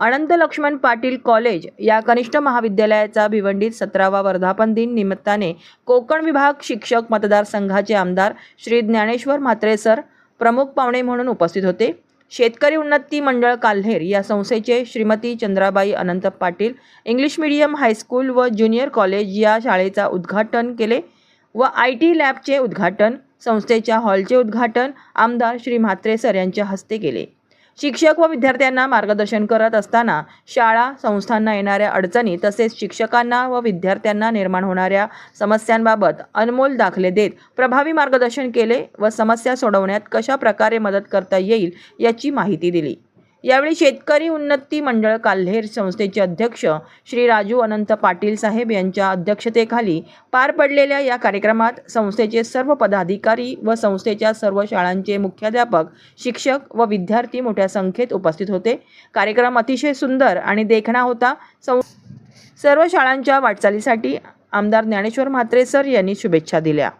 अनंत Laxman Patil college या कनिष्ठ महाविद्यालयाचा भिवंडीत सतरावा वर्धापन दिन निमित्ताने कोकण विभाग शिक्षक मतदारसंघाचे आमदार श्री ज्ञानेश्वर म्हात्रे सर प्रमुख पाहुणे म्हणून उपस्थित होते. शेतकरी उन्नती मंडळ काल्हेर या संस्थेचे Shrimati Chandrabai Anant Patil English medium high school व ज्युनियर कॉलेज या शाळेचा उद्घाटन केले व आय टी लॅबचे उद्घाटन संस्थेच्या हॉलचे उद्घाटन आमदार श्री म्हात्रे सर यांच्या हस्ते केले. शिक्षक व विद्यार्थ्यांना मार्गदर्शन करत असताना शाळा संस्थांना येणाऱ्या अडचणी तसेच शिक्षकांना व विद्यार्थ्यांना निर्माण होणाऱ्या समस्यांबाबत अनमोल दाखले देत प्रभावी मार्गदर्शन केले व समस्या सोडवण्यात कशा प्रकारे मदत करता येईल याची माहिती दिली. यावेळी शेतकरी उन्नती मंडळ काल्हेर संस्थेचे अध्यक्ष श्री राजू अनंत पाटील साहेब यांच्या अध्यक्षतेखाली पार पडलेल्या या कार्यक्रमात संस्थेचे सर्व पदाधिकारी व संस्थेच्या सर्व शाळांचे मुख्याध्यापक शिक्षक व विद्यार्थी मोठ्या संख्येत उपस्थित होते. कार्यक्रम अतिशय सुंदर आणि देखणा होता. सं सर्व शाळांच्या वाटचालीसाठी आमदार ज्ञानेश्वर म्हात्रे सर यांनी शुभेच्छा दिल्या.